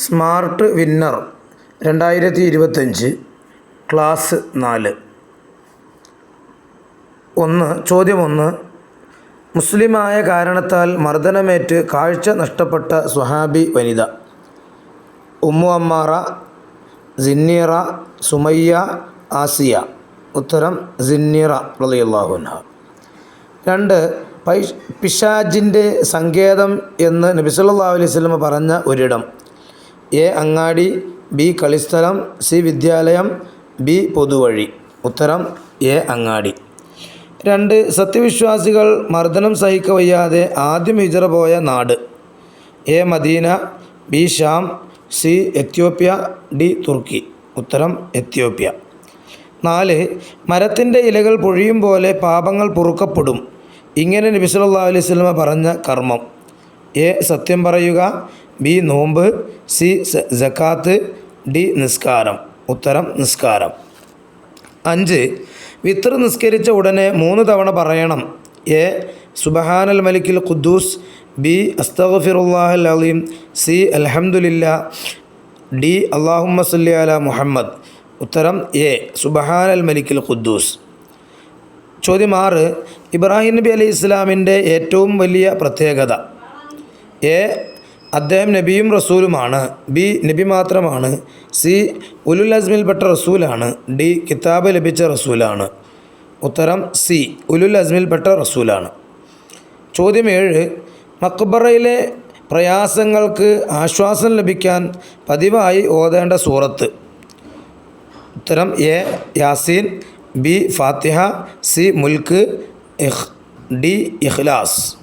Smart winner രണ്ടായിരത്തി ഇരുപത്തഞ്ച് class നാല്. ഒന്ന് ചോദ്യം ഒന്ന് മുസ്ലിമായ കാരണത്താൽ മർദ്ദനമേറ്റ് കാഴ്ച നഷ്ടപ്പെട്ട സുഹാബി വനിത. ഉമ്മു അമ്മാറ സിന്നീറ സുമയ്യ ആസിയ. ഉത്തരം സിന്നീറ റളിയല്ലാഹുൻഹ രണ്ട് പൈ പിശാജിന്റെ സങ്കേതം എന്ന് നബി സല്ലല്ലാഹു അലൈഹി വസല്ലം പറഞ്ഞ ഒരിടം. എ അങ്ങാടി ബി കളിസ്ഥലം സി വിദ്യാലയം ബി പൊതുവഴി. ഉത്തരം എ അങ്ങാടി. രണ്ട് സത്യവിശ്വാസികൾ മർദ്ദനം സഹിക്കവയ്യാതെ ആദ്യം ഹിജറ പോയ നാട്. A Medina B sham C Ethiopia D തുർക്കി. ഉത്തരം എത്യോപ്യ. നാല് മരത്തിന്റെ ഇലകൾ പൊഴിയും പോലെ പാപങ്ങൾ പൊറുക്കപ്പെടും. ഇങ്ങനെ നബി അലൈഹി സ്വലമ പറഞ്ഞ കർമ്മം. എ സത്യം പറയുക ബി നോമ്പ് സി ജക്കാത്ത് ഡി നിസ്കാരം. ഉത്തരം നിസ്കാരം. അഞ്ച് വിത്ര നിസ്കരിച്ച ഉടനെ മൂന്ന് തവണ പറയണം. എ സുബഹാനൽ മലിക്കിൽ ഖുദ്ദൂസ് ബി അസ്തഗ്ഫിറുല്ലാഹൽ അലീം സി അലഹമുല്ല ഡി അള്ളാഹുമ്മ സല്ലി അല മുഹമ്മദ്. ഉത്തരം എ സുബഹാനൽ മലിക്കിൽ ഖുദ്ദൂസ്. ചോദ്യം ആറ് ഇബ്രാഹിം നബി അലൈഹി ഇസ്ലാമിന്റെ ഏറ്റവും വലിയ പ്രത്യേകത. എ അദ്ദേഹം നബിയും റസൂലുമാണ്. ബി നബി മാത്രമാണ്. സി ഉലുൽ അസ്മിൽപ്പെട്ട റസൂലാണ്. ഡി കിതാബ് ലഭിച്ച റസൂലാണ്. ഉത്തരം സി ഉലുൽ അസ്മിൽപ്പെട്ട റസൂലാണ്. ചോദ്യം ഏഴ് മക്ബറയിലെ പ്രയാസങ്ങൾക്ക് ആശ്വാസം ലഭിക്കാൻ പതിവായി ഓതേണ്ട സൂറത്ത്. ഉത്തരം എ യാസീൻ. ബി ഫാത്തിഹ. സി മുൽക്ക്. ഡി ഇഖ്ലാസ്.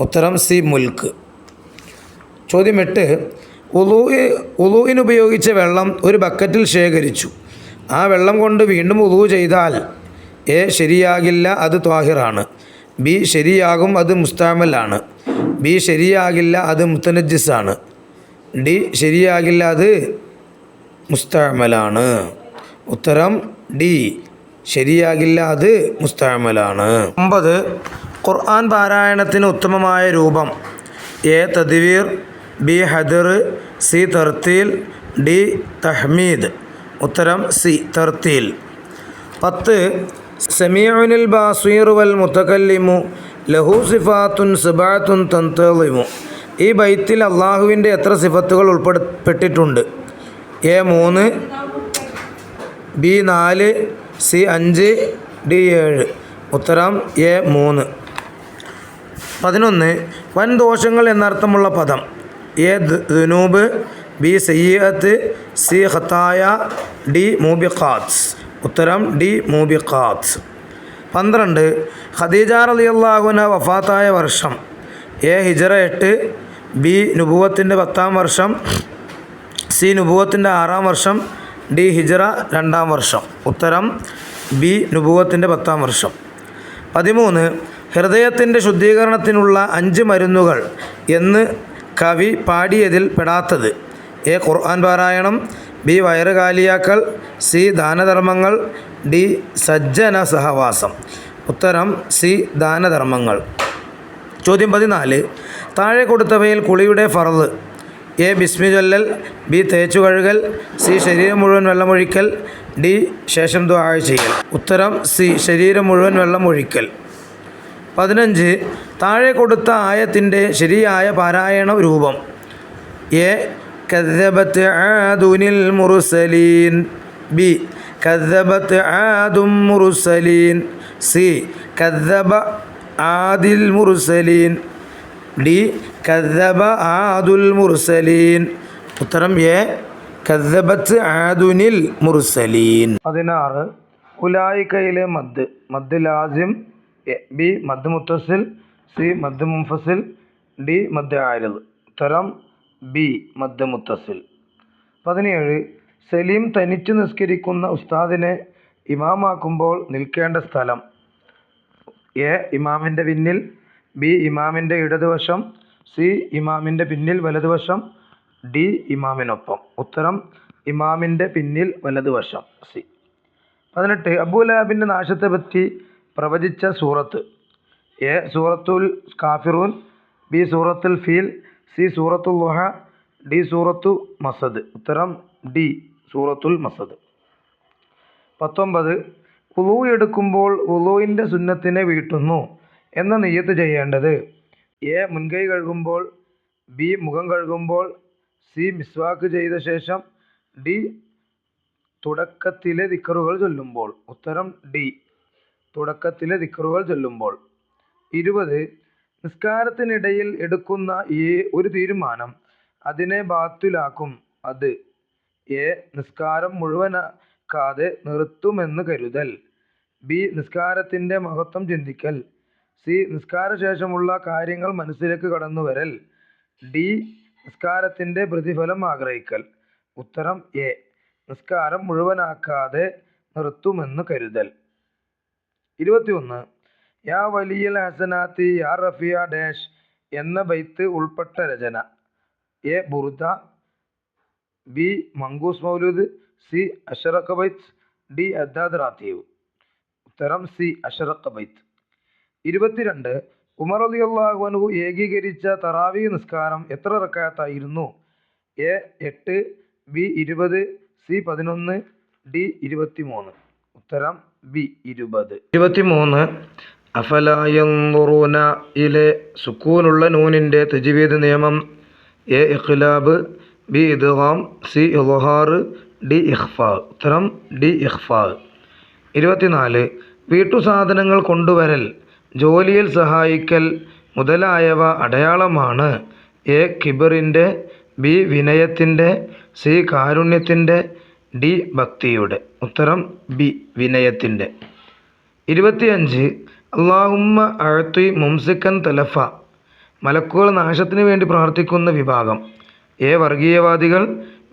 ഉത്തരം സി മുൽക്ക്. ചോദ്യം എട്ട് ഉലൂ ഉലൂവിന് ഉപയോഗിച്ച വെള്ളം ഒരു ബക്കറ്റിൽ ശേഖരിച്ചു. ആ വെള്ളം കൊണ്ട് വീണ്ടും ഉലൂ ചെയ്താൽ എ ശരിയാകില്ല അത് ത്വാഹിറാണ്. ബി ശരിയാകും അത് മുസ്താമലാണ്. ബി ശരിയാകില്ല അത് മുത്തനജിസാണ് ഡി ശരിയാകില്ല അത് മുസ്താമലാണ്. ഉത്തരം ഡി ശരിയാകില്ല അത് മുസ്താമലാണ്. ഒമ്പത് ഖുർആൻ പാരായണത്തിന് ഉത്തമമായ രൂപം. എ തദ്വീർ ബി ഹദർ സി തർത്തീൽ ഡി തഹ്മീദ്. ഉത്തരം സി തർത്തീൽ. പത്ത് സമീഉനിൽ ബാസീർ വൽ മുത്തക്കല്ലിമു ലഹു സിഫാത്തുൻ സിബാത്തുൻ തന്തളിമു ഈ ബൈത്തിൽ അള്ളാഹുവിന്റെ എത്ര സിഫത്തുകൾ ഉൾപ്പെടുപ്പെട്ടിട്ടുണ്ട് എ മൂന്ന് ബി നാല് സി അഞ്ച് ഡി ഏഴ്. ഉത്തരം എ മൂന്ന്. പതിനൊന്ന് വൻ ദോഷങ്ങൾ എന്നർത്ഥമുള്ള പദം. എ ദുനൂബ് ബി സയ്യത്ത് സി ഖത്തായ ഡി മൂബിഖാത്ത്. ഉത്തരം ഡി മൂബിഖാത്ത്. പന്ത്രണ്ട് ഖദീജ റളിയല്ലാഹുന വഫാത്തായ വർഷം. എ ഹിജറ എട്ട് ബി നുബുവത്തിന്റെ പത്താം വർഷം സി നുബുവത്തിന്റെ ആറാം വർഷം ഡി ഹിജറ രണ്ടാം വർഷം. ഉത്തരം ബി നുബുവത്തിന്റെ പത്താം വർഷം. പതിമൂന്ന് ഹൃദയത്തിന്റെ ശുദ്ധീകരണത്തിനുള്ള അഞ്ച് മരുന്നുകൾ എന്ന് കവി പാടിയതിൽ പെടാത്തത്. എ. ഖുർആൻ പാരായണം ബി. വയറുകാലിയാക്കൾ സി. ദാനധർമ്മങ്ങൾ ഡി. സജ്ജന സഹവാസം ഉത്തരം സി. ദാനധർമ്മങ്ങൾ. ചോദ്യം പതിനാല്. താഴെ കൊടുത്തവയിൽ കുളിയുടെ ഫറദ്. എ. Bismi ചൊല്ലൽ B. തേച്ചു കഴുകൽ സി. ശരീരം മുഴുവൻ വെള്ളമൊഴിക്കൽ ഡി. ശേഷം ദ്വാഴ ചെയ്യൽ. ഉത്തരം സി. ശരീരം മുഴുവൻ വെള്ളമൊഴിക്കൽ. പതിനഞ്ച്. താഴെ കൊടുത്ത ആയത്തിന്റെ ശരിയായ പാരായണ രൂപം. എ. കദ്ദബത്ത് ആദുനിൽ മുറുസലീൻ ബി. കദ്ദബത്ത് ആദും മുറുസലീൻ സി. കദബ ആദിൽ മുറുസലീൻ ഡി. കദബ ആദുൽ മുറുസലീൻ ഉത്തരം എ. കദ്ദബത്ത് ആദുനിൽ മുറുസലീൻ പതിനാറ്. കുലായിക്കയിലെ മദ്. മദ് ലാസിം. ബി മദ് മുത്തസിൽ സി മദ് മുംഫസിൽ ഡി മദ് ആരിദ് ഉത്തരം ബി മദ് മുത്തസിൽ പതിനേഴ് സലീം തനിച്ചു നിസ്കരിക്കുന്ന ഉസ്താദിനെ ഇമാമാക്കുമ്പോൾ നിൽക്കേണ്ട സ്ഥലം. എ ഇമാമിന്റെ പിന്നിൽ. ബി ഇമാമിന്റെ ഇടതുവശം. സി ഇമാമിന്റെ പിന്നിൽ വലതുവശം. ഡി ഇമാമിനൊപ്പം. ഉത്തരം ഇമാമിന്റെ പിന്നിൽ വലതുവശം. സി. പതിനെട്ട് നാശത്തെ നാശത്തെപ്പറ്റി പ്രവചിച്ച സൂറത്ത്. എ സൂറത്തുൽ കാഫിറൂൻ ബി സൂറത്തുൽ ഫീൽ സി സൂറത്തുൽ ലുഹ ഡി സൂറത്തു മസദ്. ഉത്തരം ഡി സൂറത്തുൽ മസദ്. പത്തൊമ്പത് ഉളു എടുക്കുമ്പോൾ ഉളുവിന്റെ സുന്നത്തിനെ വീട്ടുന്നു എന്ന നെയ്യത്ത് ചെയ്യേണ്ടത്. എ മുൻകൈ കഴുകുമ്പോൾ ബി മുഖം കഴുകുമ്പോൾ സി മിസ്വാക്ക് ചെയ്ത ശേഷം ഡി തുടക്കത്തിലെ ദിക്കറുകൾ ചൊല്ലുമ്പോൾ. ഉത്തരം ഡി. തുടക്കത്തിലെ ദിക്റുകൾ ചൊല്ലുമ്പോൾ ഇരുപത് നിസ്കാരത്തിനിടയിൽ എടുക്കുന്ന ഈ ഒരു തീരുമാനം അതിനെ ബാത്തിലാക്കും. അത് എ നിസ്കാരം മുഴുവനാക്കാതെ നിർത്തുമെന്ന് കരുതൽ. ബി നിസ്കാരത്തിന്റെ മഹത്വം ചിന്തിക്കൽ. സി നിസ്കാരശേഷമുള്ള കാര്യങ്ങൾ മനസ്സിലേക്ക് കടന്നു വരൽ. ഡി നിസ്കാരത്തിന്റെ പ്രതിഫലം ആഗ്രഹിക്കൽ. ഉത്തരം എ നിസ്കാരം മുഴുവനാക്കാതെ നിർത്തുമെന്ന് കരുതൽ. ഇരുപത്തിയൊന്ന്. യാ വലിയൽ ഹസനാത്തി യാ റഫിയ ഡാഷ് എന്ന ബൈത്ത് ഉൾപ്പെട്ട രചന. എ ബുർദ ബി മങ്കൂസ് മൗലൂദ് സി അഷറഖ ബൈത്ത് ഡി അദ്ദാദ് റാത്തീവ്. ഉത്തരം സി അഷറഖ ബൈത്ത് ഇരുപത്തിരണ്ട്. ഉമർ അലി അള്ളാഹുവനു ഏകീകരിച്ച തറാവി നിസ്കാരം എത്ര റക്കാത്തായിരുന്നു എ എട്ട് ബി ഇരുപത് സി പതിനൊന്ന് ഡി ഇരുപത്തിമൂന്ന്. ഉത്തരം ബി ഇരുപത്. ഇരുപത്തിമൂന്ന്. അഫലായുറൂന ഇലെ സുക്കൂനുള്ള നൂനിന്റെ തജ്വീദ് നിയമം. എ ഇഖ്ലാബ്. ബി ഇദ്ഗാം. സി ഇഹാർ ഡി ഇഹ്ഫാ ഉത്തരം ഡി ഇഹ്ഫാ ഇരുപത്തിനാല്. വീട്ടുസാധനങ്ങൾ കൊണ്ടുവരൽ. ജോലിയിൽ സഹായിക്കൽ മുതലായവ അടയാളമാണ്. എ കിബറിന്റെ. ബി വിനയത്തിന്റെ. സി കാരുണ്യത്തിന്റെ. ഡി ഭക്തിയുടെ ഉത്തരം ബി വിനയത്തിന്റെ ഇരുപത്തിയഞ്ച് അള്ളാഹുമ്മ അഴത്തി മുംസിക്കൻ തലഫ മലക്കുകൾ നാശത്തിന് വേണ്ടി പ്രാർത്ഥിക്കുന്ന വിഭാഗം. എ വർഗീയവാദികൾ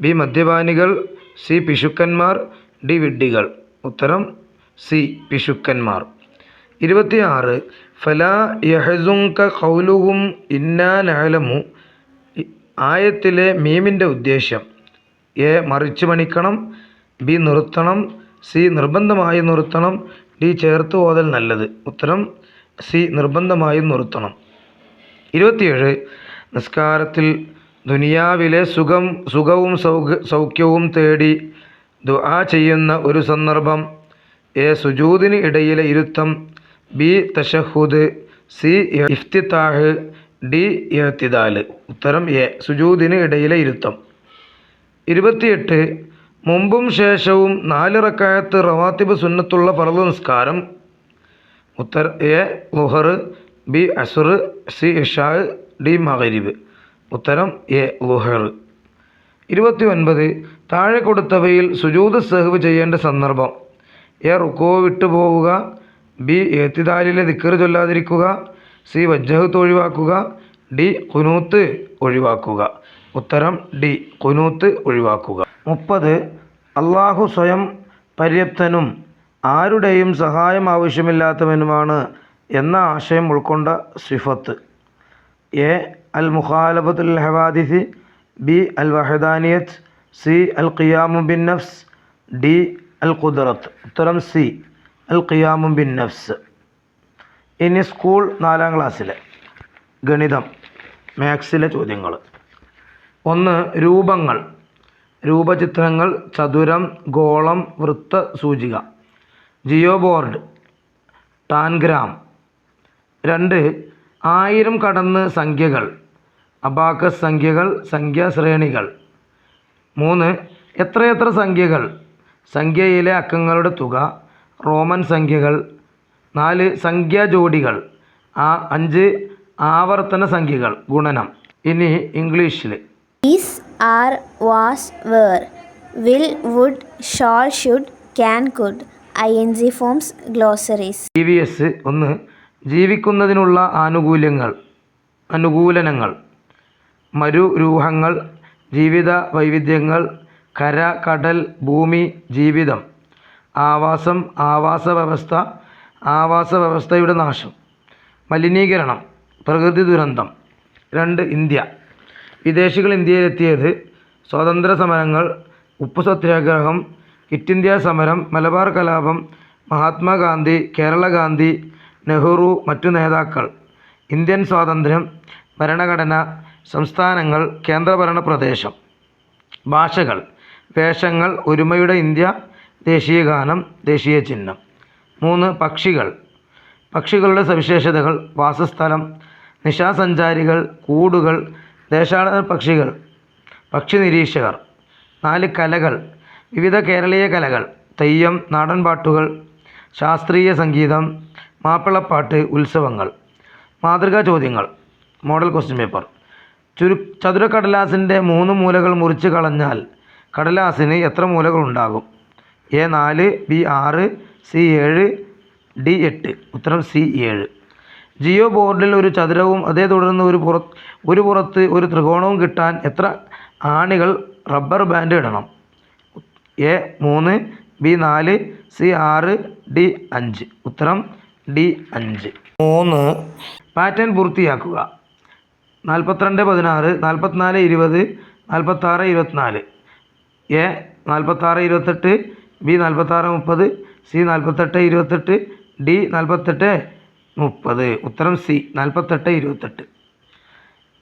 ബി മദ്യപാനികൾ സി പിശുക്കന്മാർ ഡി വിഡ്ഢികൾ. ഉത്തരം സി പിശുക്കന്മാർ. ഇരുപത്തിയാറ് ഫലാ യഹസുങ്ക കൗലുഹും ഇന്നാ നഅലമു. ആയത്തിലെ മീമിന്റെ ഉദ്ദേശ്യം. എ മറിച്ച് പണിക്കണം ബി നിർത്തണം സി നിർബന്ധമായി നിർത്തണം ഡി ചേർത്ത് ഓതൽ നല്ലത്. ഉത്തരം സി നിർബന്ധമായി നിർത്തണം. ഇരുപത്തിയേഴ് നിസ്കാരത്തിൽ ദുനിയാവിലെ സുഖം സുഖവും സൗഖ്യ സൗഖ്യവും തേടി ദുആ ചെയ്യുന്ന ഒരു സന്ദർഭം എ സുജൂദിന് ഇടയിലെ ഇരുത്തം ബി തഷഹുദ് സി ഇഫ്തിത്താഹ് ഡി എത്തിദാൽ ഉത്തരം എ സുജൂദിന് ഇടയിലെ ഇരുത്തം. ഇരുപത്തിയെട്ട് മുമ്പും ശേഷവും നാല് റക്കായത്ത് റവാത്തിബ് സുന്നത്തുള്ള ഫറദ് നിസ്കാരം. ഉത്തർ എ ലുഹർ ബി അസുർ സി ഇഷാ ഡി മഹരിബ് ഉത്തരം എ ലുഹർ ഇരുപത്തി ഒൻപത് താഴെ കൊടുത്തവയിൽ സുജൂദ് സഹവ് ചെയ്യേണ്ട സന്ദർഭം. എ റുക്കോ വിട്ടുപോവുക ബി ഏത്തിദാലിലെ ദിക്കറ് ചൊല്ലാതിരിക്കുക. സി വജ്ജഹത്ത് ഒഴിവാക്കുക ഡി കുനൂത്ത് ഒഴിവാക്കുക. ഉത്തരം ഡി. കുനൂത്ത് ഒഴിവാക്കുക. മുപ്പത്. അള്ളാഹു സ്വയം പര്യപ്തനും ആരുടെയും സഹായം ആവശ്യമില്ലാത്തവനുമാണ് എന്ന ആശയം ഉൾക്കൊണ്ട സിഫത്ത്. എ. അൽ മുഖാലബത്തുൽ ഹവാദിസ്. ബി. അൽ വഹദാനിയത്ത് സി. അൽ ഖിയാമു ബിൻ നഫ്സ്. ഡി. അൽ ഖുദറത്ത് ഉത്തരം സി. അൽ ഖിയാമു ബിൻ നഫ്സ്. ഇനി സ്കൂൾ നാലാം ക്ലാസ്സിലെ ഗണിതം മാത്സിലെ ചോദ്യങ്ങൾ. ഒന്ന് രൂപങ്ങൾ. രൂപചിത്രങ്ങൾ ചതുരം ഗോളം വൃത്ത സൂചിക. Geoboard. ടാൻഗ്രാം. രണ്ട് ആയിരം കടന്ന് സംഖ്യകൾ. അബാക്കസ് സംഖ്യകൾ സംഖ്യാശ്രേണികൾ മൂന്ന് എത്രയെത്ര സംഖ്യകൾ? സംഖ്യയിലെ അക്കങ്ങളുടെ തുക റോമൻ സംഖ്യകൾ. നാല് സംഖ്യാ ജോഡികൾ. ആ അഞ്ച് ആവർത്തന സംഖ്യകൾ ഗുണനം. ഇനി ഇംഗ്ലീഷിൽ Is, are, was, were. Will, would, shall, should, can, could. ing forms, glossaries. G V S ഒന്ന് ജീവിക്കുന്നതിനുള്ള ആനുകൂല്യങ്ങൾ അനുകൂലനങ്ങൾ മരുരൂഹങ്ങൾ ജീവിത വൈവിധ്യങ്ങൾ കര കടൽ ഭൂമി ജീവിതം ആവാസം ആവാസ വ്യവസ്ഥ ആവാസ വ്യവസ്ഥയുടെ നാശം മലിനീകരണം പ്രകൃതി ദുരന്തം രണ്ട് ഇന്ത്യ വിദേശികൾ ഇന്ത്യയിലെത്തിയത് സ്വാതന്ത്ര്യ സമരങ്ങൾ ഉപ്പു സത്യാഗ്രഹം ക്വിറ്റ് ഇന്ത്യ സമരം മലബാർ കലാപം മഹാത്മാഗാന്ധി കേരള ഗാന്ധി നെഹ്റു മറ്റു നേതാക്കൾ. ഇന്ത്യൻ സ്വാതന്ത്ര്യം ഭരണഘടന സംസ്ഥാനങ്ങൾ കേന്ദ്രഭരണ പ്രദേശം. ഭാഷകൾ വേഷങ്ങൾ ഒരുമയുടെ ഇന്ത്യ ദേശീയ ഗാനം ദേശീയ ചിഹ്നം. മൂന്ന് പക്ഷികൾ. പക്ഷികളുടെ സവിശേഷതകൾ വാസസ്ഥലം നിശാസഞ്ചാരികൾ കൂടുകൾ ദേശാടന പക്ഷികൾ പക്ഷി നിരീക്ഷകർ നാല് കലകൾ വിവിധ കേരളീയ കലകൾ തെയ്യം നാടൻ പാട്ടുകൾ ശാസ്ത്രീയ സംഗീതം മാപ്പിളപ്പാട്ട് ഉത്സവങ്ങൾ മാതൃകാ ചോദ്യങ്ങൾ മോഡൽ ക്വസ്റ്റ്യൻ പേപ്പർ ചുരു ചതുരക്കടലാസിന്റെ മൂന്ന് മൂലകൾ മുറിച്ച് കളഞ്ഞാൽ കടലാസിന് എത്ര മൂലകൾ ഉണ്ടാകും? എ നാല് ബി ആറ് സി ഏഴ് ഡി എട്ട്. ഉത്തരം സി ഏഴ്. ജിയോ ബോർഡിൽ ഒരു ചതുരവും അതേ തുടർന്ന് ഒരു പുറ ഒരു പുറത്ത് ഒരു ത്രികോണവും കിട്ടാൻ എത്ര ആണികൾ റബ്ബർ ബാൻഡ് ഇടണം? എ മൂന്ന് ബി നാല് സി ആറ് ഡി അഞ്ച്. ഉത്തരം ഡി അഞ്ച്. മൂന്ന്. പാറ്റേൺ പൂർത്തിയാക്കുക. നാൽപ്പത്തിരണ്ട് പതിനാറ് നാൽപ്പത്തിനാല് ഇരുപത് നാൽപ്പത്താറ് ഇരുപത്തിനാല്. എ നാൽപ്പത്താറ് ഇരുപത്തെട്ട് ബി നാൽപ്പത്താറ് മുപ്പത് സി നാൽപ്പത്തെട്ട് ഇരുപത്തെട്ട് ഡി നാൽപ്പത്തെട്ട്. മുപ്പത്. ഉത്തരം സി. നാൽപ്പത്തെട്ട് ഇരുപത്തെട്ട്.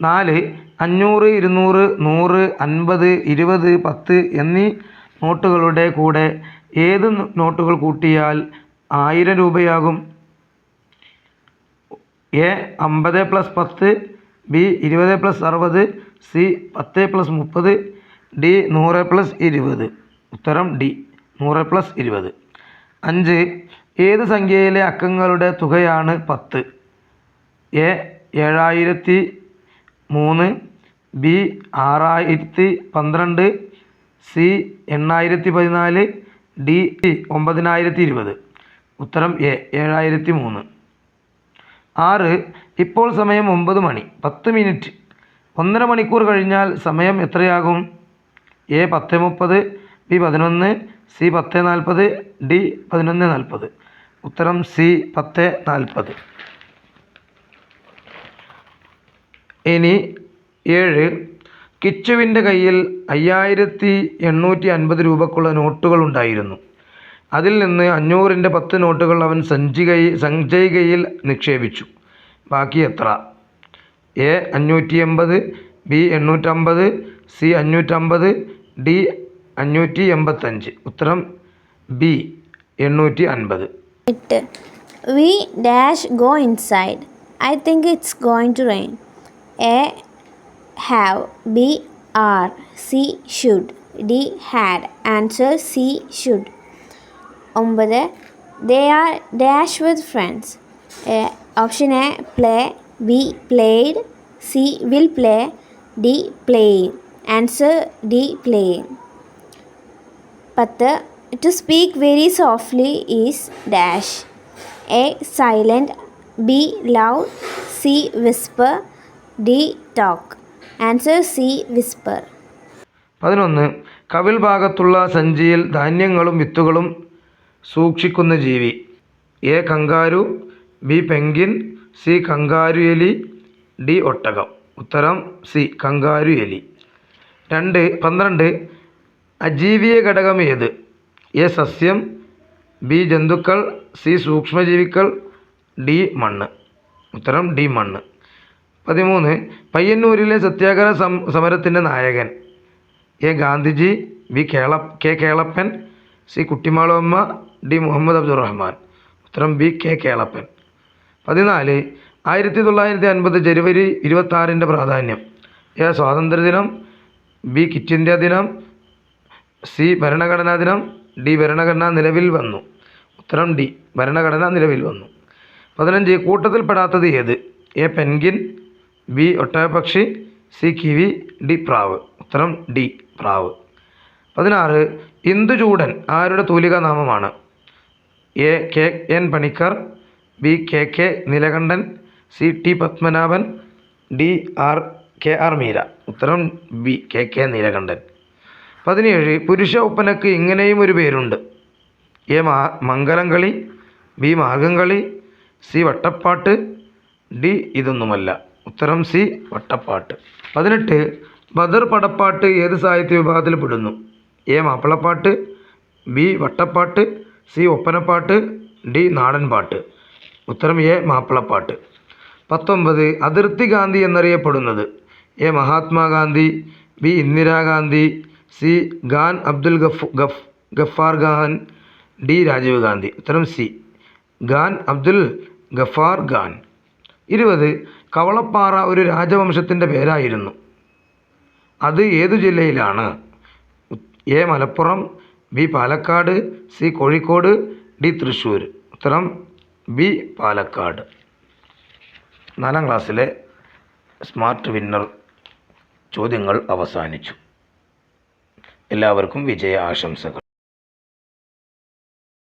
നാല് അഞ്ഞൂറ് ഇരുന്നൂറ് നൂറ് അൻപത് ഇരുപത് പത്ത് എന്നീ നോട്ടുകളുടെ കൂടെ ഏത് നോട്ടുകൾ കൂട്ടിയാൽ ആയിരം രൂപയാകും? എ അമ്പത് പ്ലസ് പത്ത് ബി ഇരുപത് പ്ലസ് അറുപത് സി പത്ത് പ്ലസ് മുപ്പത് ഡി നൂറ് പ്ലസ് ഇരുപത്. ഉത്തരം ഡി. നൂറ് പ്ലസ് ഇരുപത്. അഞ്ച് ഏത് സംഖ്യയിലെ അക്കങ്ങളുടെ തുകയാണ് പത്ത്? എ ഏഴായിരത്തി മൂന്ന് ബി ആറായിരത്തി പന്ത്രണ്ട് സി എണ്ണായിരത്തി പതിനാല് ഡി ഒമ്പതിനായിരത്തി ഇരുപത്. ഉത്തരം എ ഏഴായിരത്തി മൂന്ന്. ആറ് ഇപ്പോൾ സമയം ഒമ്പത് മണി പത്ത് മിനിറ്റ്. ഒന്നര മണിക്കൂർ കഴിഞ്ഞാൽ സമയം എത്രയാകും? എ പത്ത് മുപ്പത് ബി പതിനൊന്ന് സി പത്ത് നാൽപ്പത് ഡി പതിനൊന്ന് നാൽപ്പത്. ഉത്തരം സി പത്ത് നാൽപ്പത്. ഇനി ഏഴ് കിച്ചുവിന്റെ കയ്യിൽ അയ്യായിരത്തി എണ്ണൂറ്റി അൻപത് രൂപക്കുള്ള നോട്ടുകൾ ഉണ്ടായിരുന്നു. അതിൽ നിന്ന് അഞ്ഞൂറിന്റെ പത്ത് നോട്ടുകൾ അവൻ സഞ്ചികയിൽ സഞ്ചയികയിൽ നിക്ഷേപിച്ചു. ബാക്കി എത്ര? എ അഞ്ഞൂറ്റി എൺപത് ബി എണ്ണൂറ്റമ്പത് സി അഞ്ഞൂറ്റമ്പത് ഡി അഞ്ഞൂറ്റി എൺപത്തഞ്ച് ഉത്തരം ബി എണ്ണൂറ്റി അൻപത് എട്ട് we dash go inside I think it's going to rain A have B are C should D had answer C should ഒമ്പത് they are dash with friends option A play B played C will play D playing answer D playing പത്ത് to speak very softly is dash A silent B loud C whisper D talk answer C whisper പതിനൊന്ന്. കവിൽ ഭാഗത്തുള്ള സഞ്ചിയിൽ ധാന്യങ്ങളും വിത്തുകളും സൂക്ഷിക്കുന്ന ജീവി. A kangaroo. B penguin. C kangaroo എലി ഡി ഒട്ടകം. ഉത്തരം സി കങ്കാരു എലി രണ്ട്. പന്ത്രണ്ട്. അജീവിയ ഘടകം ഏത്? എ സസ്യം ബി ജന്തുക്കൾ സി സൂക്ഷ്മജീവികൾ ഡി മണ്ണ്. ഉത്തരം ഡി മണ്ണ്. പതിമൂന്ന് പയ്യന്നൂരിലെ സത്യാഗ്രഹ സം സമരത്തിന്റെ നായകൻ. A Gandhiji B കേള K Kelappan C Kuttimalamma D Muhammad Abdurahman. ഉത്തരം ബി കെ കേളപ്പൻ. പതിനാല് ആയിരത്തി തൊള്ളായിരത്തി അൻപത് ജനുവരി ഇരുപത്താറിന്റെ പ്രാധാന്യം. എ സ്വാതന്ത്ര്യദിനം ബി കിറ്റ് ഇന്ത്യ ദിനം സി ഭരണഘടനാ ദിനം ഡി ഭരണഘടന നിലവിൽ വന്നു. ഉത്തരം ഡി ഭരണഘടന നിലവിൽ വന്നു. പതിനഞ്ച് കൂട്ടത്തിൽപ്പെടാത്തത് ഏത്? എ പെൻഗിൻ ബി ഒട്ടകപക്ഷി സി കിവി ഡി പ്രാവ്. ഉത്തരം ഡി പ്രാവ്. പതിനാറ് ഇന്ദുചൂടൻ ആരുടെ തൂലിക നാമമാണ് A K N Panicker B K K Neelakantan C T Padmanabhan D R K R Meera. ഉത്തരം ബി കെ കെ നീലകണ്ഠൻ. പതിനേഴ് പുരുഷ ഒപ്പനക്ക് ഇങ്ങനെയും ഒരു പേരുണ്ട്. എ മാ Mangalamkali B Margamkali C Vattappattu D ഇതൊന്നുമല്ല. ഉത്തരം സി വട്ടപ്പാട്ട്. പതിനെട്ട് ബദർ പടപ്പാട്ട് ഏത് സാഹിത്യ വിഭാഗത്തിൽ പെടുന്നു? എ മാപ്പിളപ്പാട്ട് ബി വട്ടപ്പാട്ട് സി ഒപ്പനപ്പാട്ട് ഡി നാടൻ പാട്ട് ഉത്തരം എ മാപ്പിളപ്പാട്ട്. പത്തൊമ്പത് അതിർത്തി ഗാന്ധി എന്നറിയപ്പെടുന്നത്. A Mahatma Gandhi B Indira Gandhi C Khan Abdul ഗഫ് ഗഫ് ഗഫാർ ഖാൻ ഡി രാജീവ് ഗാന്ധി. ഉത്തരം സി. ഖാൻ അബ്ദുൽ ഗഫാർ ഖാൻ. ഇരുപത് കവളപ്പാറ ഒരു രാജവംശത്തിന്റെ പേരായിരുന്നു. അത് ഏതു ജില്ലയിലാണ്? A Malappuram B Palakkad C Kozhikode D Thrissur. ഉത്തരം ബി പാലക്കാട്. നാലാം ക്ലാസ്സിലെ സ്മാർട്ട് വിന്നർ ചോദ്യങ്ങൾ അവസാനിച്ചു. എല്ലാവർക്കും വിജയ ആശംസകൾ.